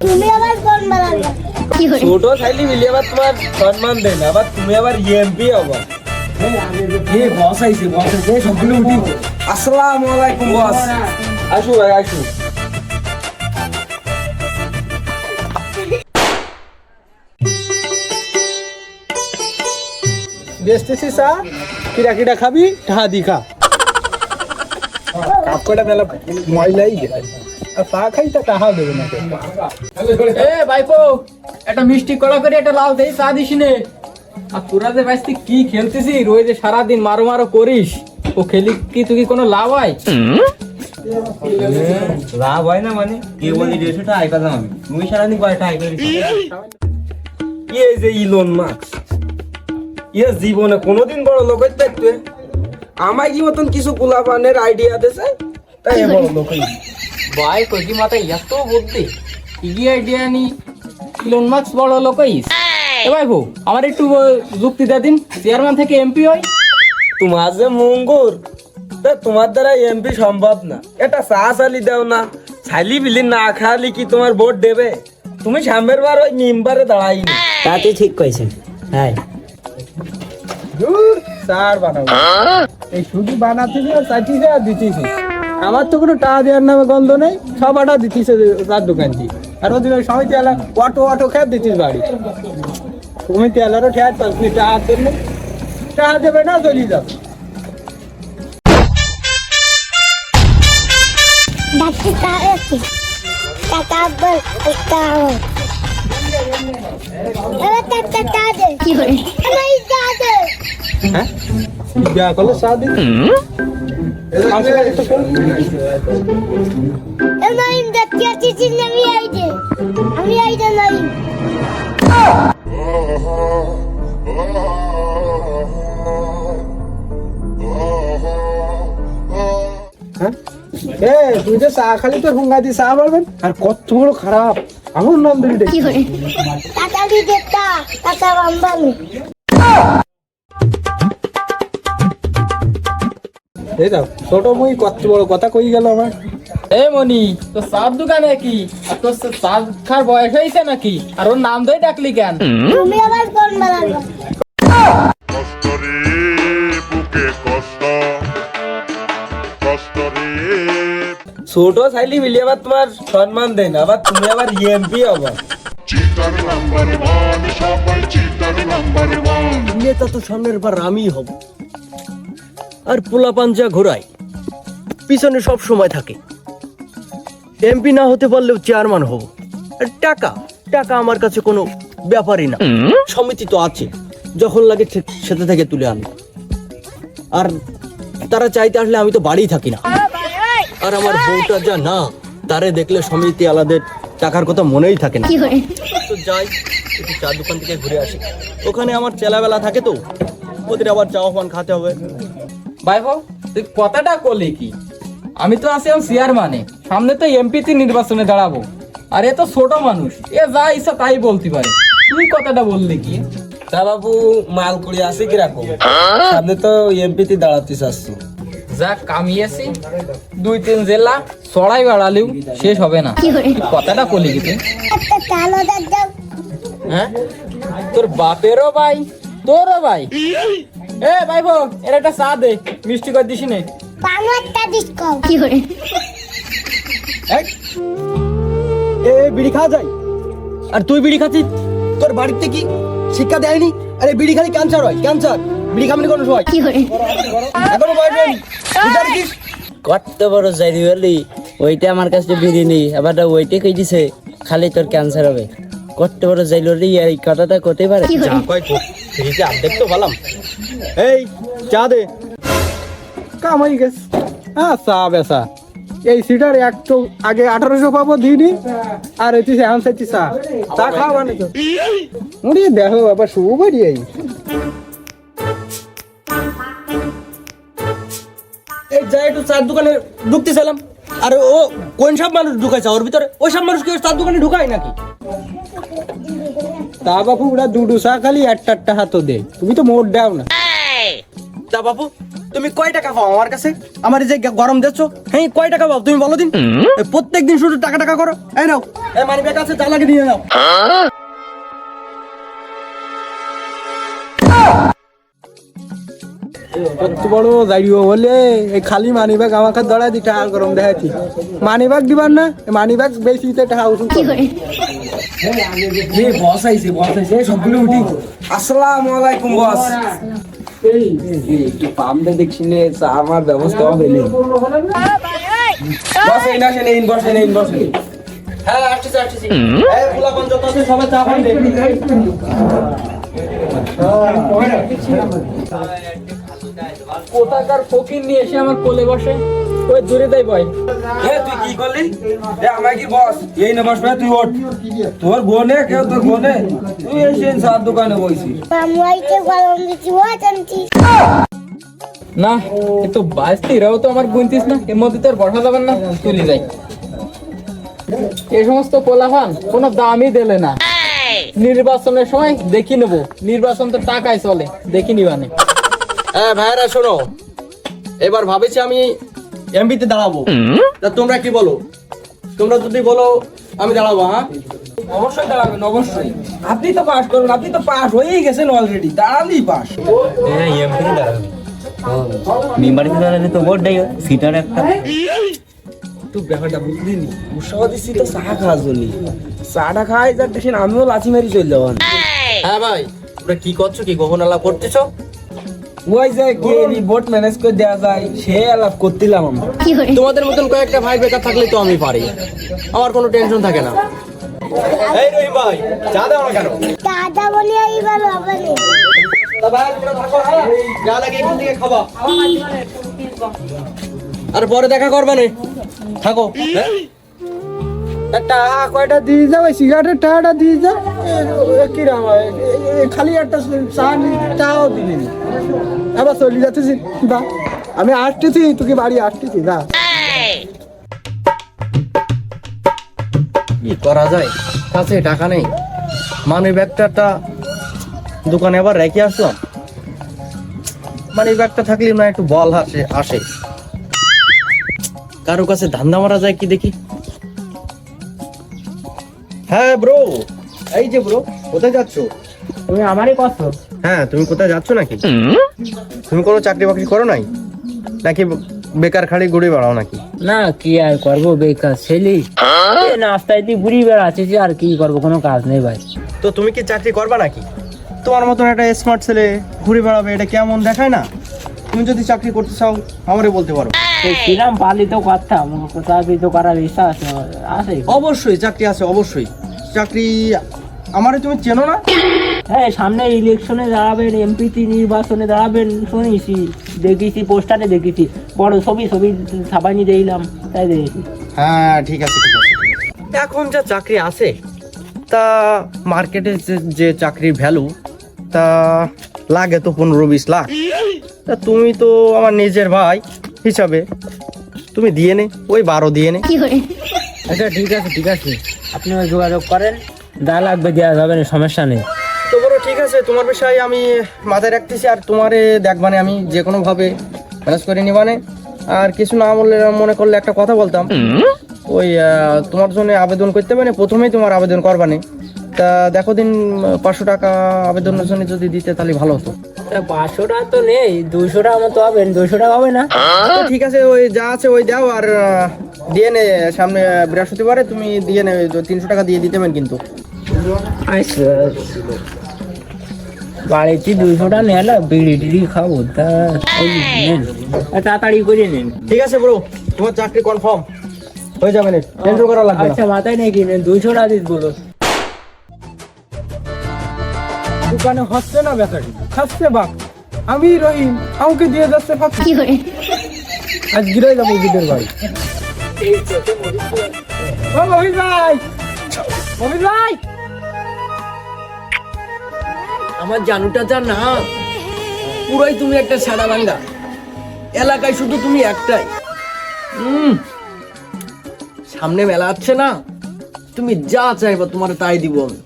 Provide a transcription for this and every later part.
তুমি আবার কোন বানাবে? ছোট সাইলি মিলি আবার তোমার সম্মান দেন আবার তুমি আবার ইএমপি হব। এ বস আইছে বস আইছে সবগুলো উঠিব? আসসালামু আলাইকুম বস আসু ভাই আসু। বেচতেছি চা কিরা কিরা খাবি? টাহা দি খা কাপ মেলা ময়লাই। যায় আর চা খাই দেবে না এ ভাইপো একটা মিষ্টি কড়া করে একটা লাল দেই চা দিস নে। আর তোরা যে ভাই কি খেলতেছিস? রোজ যে সারাদিন মারো মারো করিস। ও খেলি কি তুই কোনো লাভ হয়? লাভ হয় না মানে? কে বলি আমি। তুমি সারাদিন ইয়ে যে ইলন মাস্ক ইয়ে জীবনে কোনোদিন বড় লোক হইতে থাকবে আমায় কি মতন কিছু কুলাপানের আইডিয়া দিছে? তাই বড় লোক। ভাই কই মাথায় এত বুদ্ধি। ইগি আইডিয়া নি ইলন মাস্ক বড় লোক হইস। এ ভাইপো আমার একটু যুক্তি দে দিন চেয়ারম্যান থেকে এমপি হয় তোমার যে মঙ্গুর তা তোমার দ্বারা এমপি সম্ভব না। এটা চা চালি দাও না। ছালি বিলি না খালি কি তোমার ভোট দেবে? তুমি সামনের বার ওই নিমবারে দাঁড়াই তাতে ঠিক কইছেন। হ্যাঁ। দূর চার বানাবো। এই শুধু বানাতেছি আর চাইতেছে আর দিতেছি। আমার তো কোনো টাকা দেওয়ার নামে গন্ধ নেই সব আটা দিতেছে তার দোকান দিয়ে। আর ওদিন ওই সময় তেলা অটো অটো খেয়ে দিতিস বাড়ি। তুমি তেলারও খেয়ে পাচ্ছি টাকা দেবে টাকা দেবে না চলি যাও। বল কি করে আছে হ্যাঁ? যা করলে চা দিন এবার দেখতে আসছি আমি আইডে আমি আইডে নাই হ্যাঁ? এ তুই যে চা খালি তোর হুঙ্গা দিয়ে চা পারবেন আর কত বড় খারাপ। আমার নাম দিলি বাম্বানি এই দাও ছোট মুই কত বড় কথা কই গেল আমার। এ মনি তো দোকানে কি? আর তোর খার বয়স হয়েছে নাকি? আর ওর নাম ধরে ডাকলি কেন? তুমি আবার কোন বানাবে কষ্ট রে বুকে কষ্ট। কষ্ট রে ছোট সাইলি মিলি আবার তোমার সম্মান দেন আবার তুমি আবার ইএমপি হব। চিতার নাম্বার ওয়ান সবাই চিতার নাম্বার ওয়ান নেতা তো সামনের বার আমি হব। আর পোলা পাঞ্জা ঘোরাই পিছনে সব সময় থাকে। এমপি না হতে পারলেও চেয়ারম্যান হব। আর টাকা টাকা আমার কাছে কোনো ব্যাপারই না। সমিতি তো আছে। যখন লাগে সেটা থেকে তুলে আনব। আর তারা চাইতে আসলে আমি তো বাড়ি থাকি না। আর আমার বউটা যা না তারে দেখলে সমিতি আলাদের টাকার কথা মনেই থাকে না। তো যাই একটু চা দোকান থেকে ঘুরে আসি। ওখানে আমার চেলাবেলা থাকে তো। ওদের আবার চা পান খাতে হবে। ভাইপো তুই কথাটা করলি কি? আমি তো আছি চেয়ারম্যানে সামনে তো এমপিতে নির্বাচনে দাঁড়াবো। আর এ তো ছোট মানুষ। এ যা ইচ্ছা তাই বলতে পারে। তুই কথাটা বললি কি? তা বাবু মাল কুড়ি আছে কীরকম? সামনে তো এমপিতে দাঁড়াতে চাচ্ছি। যা কামিয়েছি দুই তিন জেলা চড়াই বাড়ালেও শেষ হবে না। কথাটা করলি কি হ্যাঁ? তোর বাপেরও ভাই তোরও ভাই। এ ভাই এর একটা চা দে মিষ্টি করে দিস নে। পানোয়ারটা ডিসকাউ কি করে এ বিড়ি খাওয়া যায়? আর তুই বিড়ি খাচ্ছিস? তোর বাড়িতে কি শিক্ষা দেয়নি? আরে বিড়ি খালি ক্যান্সার হয় ক্যান্সার বিড়ি খাবি কোনো সময়? কি করে এখনও বয়স হয়নি তুই জানিস? কত বড় বলি ওইটা আমার কাছে বিড়ি নেই আবার ওইটা কই দিছে? খালি তোর ক্যান্সার হবে। কত বড় যাইল রে এই কথাটা করতে পারে। যা কয় তো বললাম এই চা দে। কামাই গেছে। হ্যাঁ চা বেসা এই সিটার এক তো আগে আঠারোশো পাবো দিইনি। আর এটি এখন সেটি চা। চা খাওয়া মানে তো। মুড়ি দেখো আবার শুভ বাড়ি এই এই যাই একটু চার দোকানে ঢুকতেছিলাম আর ও কোন সব মানুষ ঢুকাইছে? ওর ভিতরে? ওই সব মানুষ কি চার দোকানে ঢুকায় নাকি? তা বাপু ওরা দুডু চা খালি একটা একটা হাতও দে তুমি তো মোট দাও না। তা বাপু তুমি কয় টাকা পাও আমার কাছে? আমার যে গরম দিচ্ছ হ্যাঁ কয় টাকা পাও? তুমি বলো দিন। প্রত্যেক দিন শুধু টাকা টাকা করো। এই নাও এই মানি ব্যাগ আছে নিয়ে নাও। কত বড় যাইব বলে এই খালি মানি ব্যাগ আমাকে দড়া দি টাকা গরম দেখাচ্ছি মানি ব্যাগ দিবার না মানি ব্যাগ বেশি টাকা উঠুন। বস আইছে বস আইছে সবগুলো উঠি। আসসালামু আলাইকুম বস। পামটা দেখছি নে আমার ব্যবস্থা হবে বস না সে নেই বসে নেই বসে হ্যাঁ আসতেছি আসতেছি এই পোলাপান যত আছে সবাই চা পান দে কোথাকার ফকির নিয়ে এসে আমার কোলে বসে। ওই দূরে দেয় বয়। এ তুই কি করলি? এ আমার কি বস? এই না বস ভাই তুই ওঠ। তোর বোনে কেউ তোর বোনে? তুই এসে সার দোকানে বইছিস আমি গরম দিচ্ছি ও জানছি না এ তো বাঁচতে এরাও তো আমার গুনতিস না। এর মধ্যে তো আর বসা যাবেন না। তুলি যাই। এই সমস্ত পোলাফান কোনো দামই দিলে না। নির্বাচনের সময় দেখি নেব। নির্বাচন তো টাকায় চলে দেখি নিবানে। হ্যাঁ ভাইরা শোনো। এবার ভাবেছি আমি এমবিতে দাঁড়াবো। তা তোমরা কি বলো? তোমরা যদি বলো আমি দাঁড়াবো হ্যাঁ? অবশ্যই দাঁড়াবেন অবশ্যই। আপনি তো পাস করবেন আপনি তো পাস হয়েই গেছেন অলরেডি দাঁড়ালি পাস। মেম্বারিতে দাঁড়ালে তো ভোট দেয় সিটার একটা। তুই ব্যাপারটা বুঝলি নি? উৎসাহ দিচ্ছি তো চা খাওয়ার জন্য। চাটা খাই যার দেখেন আমিও লাচি মারি চলে যাব। হ্যাঁ ভাই। তোমরা কি করছ? কি গোপন আলাপ করতেছো ওই যে গেলি বোট ম্যানেজ করে দেওয়া যায় সে আলাপ করতিলাম আমরা। তোমাদের মতন কয়েকটা ভাই বেকার থাকলে তো আমি পারি। আমার কোনো টেনশন থাকে না। এই রহিম ভাই চা দাও না কেন? দাদা বলে এইবার হবে না হ্যাঁ? খাবা। আর পরে দেখা করবে না থাকো। হ্যাঁ? টাকা কয়টা দিয়ে ওই সিগারেটের টাকাটা দিয়ে একটা নি- চলে বা আমি আসতেছি, তোকে বাড়ি আসতেছি, যা। কি করা যায়? কাছে টাকা নেই। মানি ব্যাগটা দোকানে আবার রেখে আসলাম। মানি ব্যাগটা থাকলে না একটু বল আসে আসে। কারও কাছে ধান্দা মারা যায় কি দেখি? হ্যাঁ ব্রো এই যে ব্রো কোথায় যাচ্ছ? তুমি আমারই কষ্ট। হ্যাঁ তুমি কোথায় যাচ্ছ নাকি? তুমি কোনো চাকরি বাকরি করো নাই? নাকি বেকার খালি ঘুরে বেড়াও নাকি? না কি আর করব বেকার ছেলে। নাস্তায় তুই বুড়ি বেড়াচ্ছিস আর কি করব কোনো কাজ নেই ভাই। তো তুমি কি চাকরি করবা নাকি? তোমার মতন একটা স্মার্ট ছেলে ঘুরে বেড়াবে এটা কেমন দেখায় না? তুমি যদি চাকরি করতে চাও আমারে বলতে পারো। এই কিরাম পালি তো কথা চাকরি তো করার ইচ্ছা আছে আছে। অবশ্যই চাকরি আছে অবশ্যই। চাকরি আমারে তুমি চেনো না? হ্যাঁ সামনে ইলেকশনে দাঁড়াবেন এমপিটি নির্বাচনে দাঁড়াবেন শুনেছি দেখেছি পোস্টারে দেখেছি। বড় ছবি ছবি ছাপানি দিলাম তাই দেখেছি। হ্যাঁ ঠিক আছে ঠিক আছে এখন যা চাকরি আছে তা মার্কেটে যে যে চাকরির ভ্যালু তা লাগে তো পনেরো বিশ লাখ। তা তুমি তো আমার নিজের ভাই হিসাবে তুমি দিয়ে নে ওই বারো দিয়ে নে। আচ্ছা ঠিক আছে ঠিক আছে। আপনি ওই যোগাযোগ করেন। যা লাগবে দেওয়া যাবে না সমস্যা নেই। তো বড় ঠিক আছে তোমার বিষয়ে আমি মাথায় রাখতেছি আর তোমারে দেখবানে আমি যে কোনোভাবে ম্যানেজ করে নিবানে। আর কিছু না বললে মনে করলে একটা কথা বলতাম। ওই তোমার জন্য আবেদন করতে মানে প্রথমেই তোমার আবেদন করবানে। তা দেখো দিন পাঁচশো টাকা আবেদনের জন্য যদি দিতে তাহলে ভালো হতো। পাঁচশো টাকা তো নেই দুশো টাকা মতো হবে দুশো টাকা হবে না। ঠিক আছে ওই যা আছে ওই দাও আর দিয়ে নে সামনে বৃহস্পতিবারে তুমি দিয়ে নে তিনশো টাকা দিয়ে দিতে পারেন কিন্তু। আচ্ছা। বাড়িতে দুশোটা নেলা বিড়ি টিড়ি খাব তা তাড়াতাড়ি করে নেন। ঠিক আছে ব্রো তোমার চাকরি কনফার্ম হয়ে যাবে না টেনশন করা লাগবে আচ্ছা মাথায় নেই কিনে দুশো টাকা দিস বলো। দোকানে হচ্ছে না বেচারি? খাচ্ছে বাক আমি রহিম আমাকে দিয়ে যাচ্ছে ফাঁকি আজ গিরে যাব গিদের ও ভাই! আমার জানুটা যা না পুরাই তুমি একটা সাদা বাঙ্গা এলাকায় শুধু তুমি একটাই। উম, সামনে মেলা আছে না তুমি যা চাইবা তোমার তাই দিব আমি।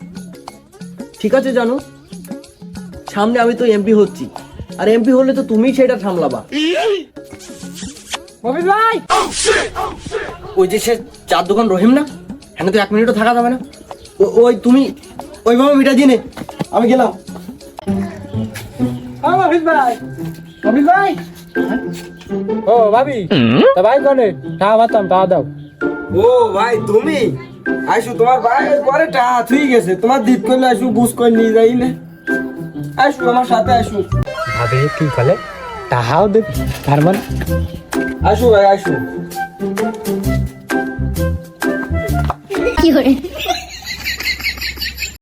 ঠিক আছে জানো? সামনে আমি তো এমপি হচ্ছি। আর এমপি হলে তো তুমি সেটা সামলাবা। মফিজ ভাই! ওই যে সে চার দোকান রহিম না হ্যাঁ তো এক মিনিটও থাকা যাবে না। ও- ওই তুমি ওইভাবে মিটা দিয়ে নে আমি গেলাম। হ্যাঁ মফিজ ভাই! মফিজ ভাই! ও ভাবি তা ভাই কোনে টা বাতাম টা দাও। ও ভাই তুমি? আইসু তোমার ভাই পরে টা থুই গেছে। তোমার দিত করলে আইসু বুঝ করে নিয়ে যাই না আমার সাথে ভাবি কি কলে? টাহাও দে তার মানে? ভাই আইসু কি করে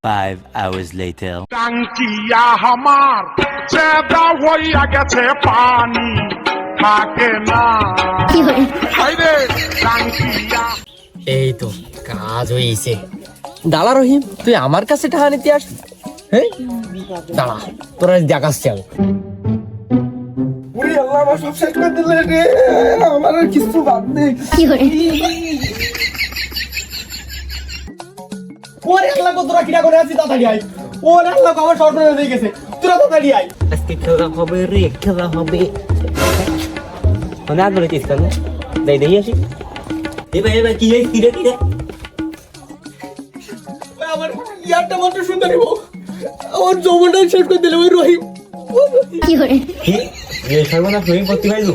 Five hours later. টাঙ্কিয়া হামার চেদা হইয়া গেছে পানি। থাকে না। হাইরে টাঙ্কিয়া। এই তো কাজ হয়েছে দাঁড়া রহিম তুই আমার কাছে টাকা নিতে আসবি হ্যাঁ? দাঁড়া তোরা দেখাচ্ছি আমি আল্লাহ আমার সব শেষ করে দিলে রে। আমার আর কিছু বাদ নেই। ওরে আল্লাহ কত কিরা করে আছিস? তাড়াতাড়ি আই ওরে আল্লাহ আমার সর্বনাশ হয়ে গেছে। তোরা তাড়াতাড়ি আই আজকে খেলা হবে রে খেলা হবে। মানে আর কেন? দেই দেই আসি। এবার এবার কি রে কি রে কি রে আমার ইয়ারটা মাত্র সুন্দর নিব আমার যৌবনটা শেষ করে দিলে ওই রহিম। কি করে কি? এ সর্বনাশ হয়ে করতে পারল?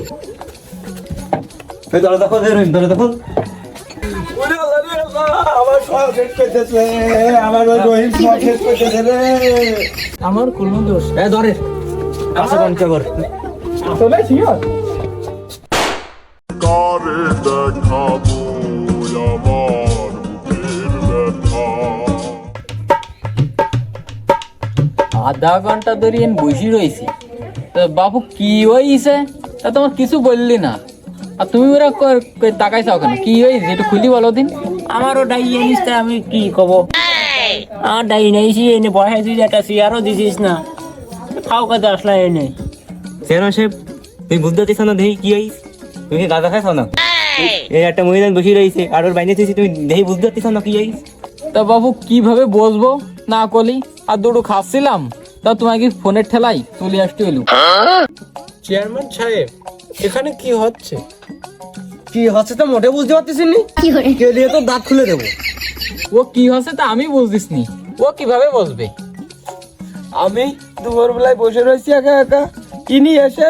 এই দরজা খোল রহিম দরজা খোল। আমার রহিম কোনো দোষ এ ধরে আচ্ছা করে দেখাবো? আধা ঘণ্টা ধরে এন বসে রয়েছি। তা বাবু কি হয়েছে তা তোমার কিছু বললি না। আর তুমি ওরা তাকাইছাও কেন? কি হয়েছে একটু খুলি বলো দিন। আমারও ডাই জানিস তা আমি কি কব? আমার ডাই নাইছি এনে বসাই তুই একটা চেয়ারও দিছিস না। খাও কাজে আসলা এনে। চেয়ারম্যান সাহেব তুমি বুঝতে পারছিস না দেখি কি হইস তুমি গাঁজা খাইছ না? এই। একটা মহিলা বসে রয়েছে আর ওর থেকে তুমি দেখি বুঝতে পারছিস না কি হইস তা বাবু কীভাবে বসবো? না কলি আর দুটো খাচ্ছিলাম। তা তোমাকে ফোনের ঠেলাই চলে আসতে এলু চেয়ারম্যান সাহেব এখানে কি হচ্ছে? কি হচ্ছে তো মোটে বুঝতে পারতেছিস নি কি করে কে দিয়ে তো দাঁত খুলে দেবো? ও কি হচ্ছে তা আমি বুঝদিস নি ও কীভাবে বসবে? আমি দুপুর বেলায় বসে রয়েছি একা একা। ইনি এসে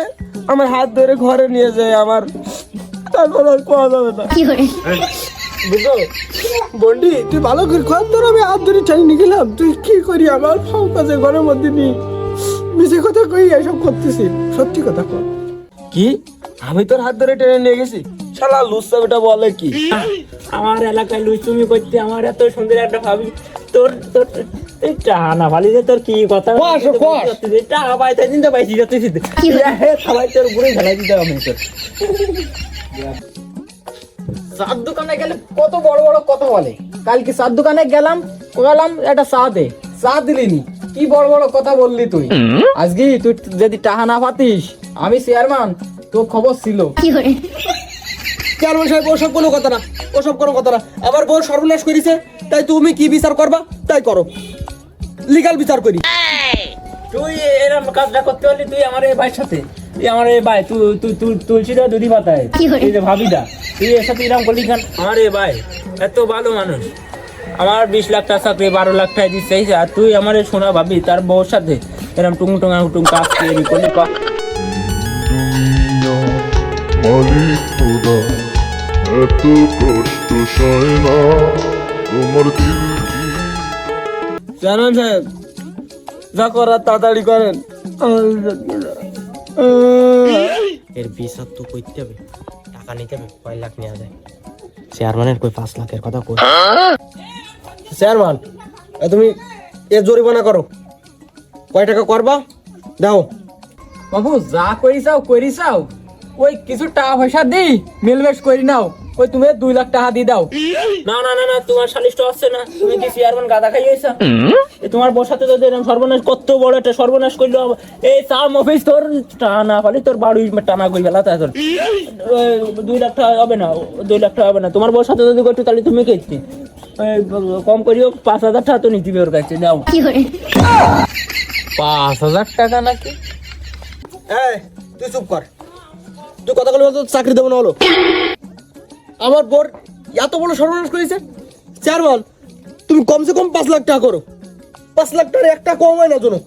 আমার হাত ধরে ঘরে নিয়ে যায় আমার। তারপর আর পাওয়া যাবে না। বন্ডি তুই ভালো করে খান তোর আমি হাত ধরে টেনে নিয়ে গেলাম। তুই কি করি আমার কাজে ঘরের মধ্যে নি মিছে কথা কই এসব করতেছি। সত্যি কথা কর কি? আমি তোর হাত ধরে টেনে নিয়ে গেছি? শালা লুচ্ছা বেটা বলে কি? আমার এলাকায় লুচুমি করতে আমার এত সুন্দর একটা ভাবি। তোর তোর এই টাহা না ভালি যে তোর কি কথা? কস। পাইতে দিন তো পাইছি যাতে সবাই তোর উপরে ঢালাই দিতে আমি তোর। চার দোকানে গেলে কত বড় বড় কথা বলে। কালকে চার দোকানে গেলাম গেলাম একটা চা দে চা দিলিনি। কি বড় বড় কথা বললি তুই? আজকে তুই যদি টাহা না পাতিস আমি চেয়ারম্যান তোর খবর ছিল। চেয়ারম্যান সাহেব ওসব কোনো কথা না ওসব কোনো কথা না আমার বউ সর্বনাশ করেছে তাই তুমি কি বিচার করবা? তাই করো। লিগাল বিচার করি। তুই এরকম কাজটা করতে পারলি তুই আমার এই ভাইয়ের সাথে। তুই আমার এই ভাই তুই তুই তুলসীদা দুধি পাতায়। কি করে? তুই এর সাথে এরকম করলি কেন? আমার ভাই এত ভালো মানুষ। আমার বিশ লাখ টাকা চাকরি বারো লাখ টাকা দিচ্ছে আর তুই আমার সোনা ভাবি তার বউর সাথে এরকম টুং টুং টুং কাজ তৈরি করলি মালিক খোদা এত কষ্ট সয় না তোমার দিল সাহেব যা করার তাড়াতাড়ি করেন। এর বিচার তো করতে হবে। টাকা নিতে কয় লাখ নেওয়া যায়? চেয়ারম্যানের কই পাঁচ লাখের কথা কই? চেয়ারম্যান তুমি এ জরিমানা করো। কয় টাকা করবা? দাও। বাবু যা করিসাও করিসাও ওই কিছু টাকা পয়সা দিই মিলবেশ করি নাও। ওই তুমি দুই লাখ টাকা দিয়ে দাও। না না না না তোমার সালিশটা আসছে না। তুমি কি চেয়ারম্যান গাদা খাইয়েছ? তোমার বসাতে তো এরকম সর্বনাশ কত বড় একটা সর্বনাশ করল। এই চাম অফিস তোর টানা ফলে তোর বাড়ি টানা কই বেলা তাই তোর দুই লাখ টাকা হবে না দুই লাখ টাকা হবে না। তোমার বসাতে যদি করতো তাহলে তুমি কেছি কম করিও পাঁচ হাজার টাকা তো নিতে ওর কাছে করে পাঁচ হাজার টাকা নাকি? এই তুই চুপ কর। তুই কথা বলব বলতো চাকরি দেবো না হলো আমার বোর এত বড় সর্বনাশ করেছে। চেয়ারম্যান তুমি কমসে কম পাঁচ লাখ টাকা করো। পাঁচ লাখ টাকার একটা কম হয় না জন্য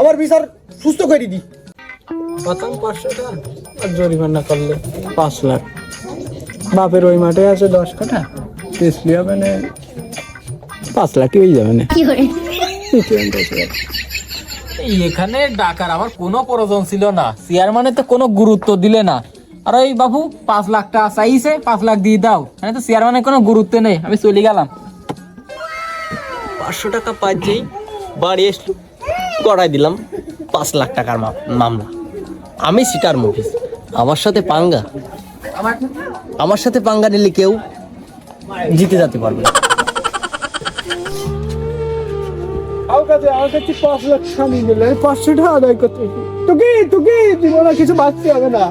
আমার বিচার সুস্থ করে দি। পাতাম পাঁচশো টাকা। আর জরিমানা করলে পাঁচ লাখ। বাপের ওই মাঠে আছে দশ কাঠা। বেশি হবে না। পাঁচ লাখই হয়ে যাবে না। কি করে এই এখানে ডাকার আমার কোনো প্রয়োজন ছিল না। চেয়ারম্যানের তো কোনো গুরুত্ব দিলে না। আর ওই বাবু পাঁচ লাখ টাকা চাইছে পাঁচ লাখ দিয়ে দাও। মানে তো চেয়ারম্যানের কোনো গুরুত্ব নেই আমি চলে গেলাম। পাঁচশো টাকা পাইছেই বাড়ি এসলো গড়াই দিলাম পাঁচ লাখ টাকার মামলা। আমি সিটার মুভিস আমার সাথে পাঙ্গা। আমার সাথে পাঙ্গা নিলে কেউ জিতে যেতে পারবে না। আমার কাছে পাঁচ লাখ টাকা নিয়ে গেলে পাঁচশো টাকা আদায় করতে তোকে তোকে জীবনে কিছু বাঁচতে হবে না।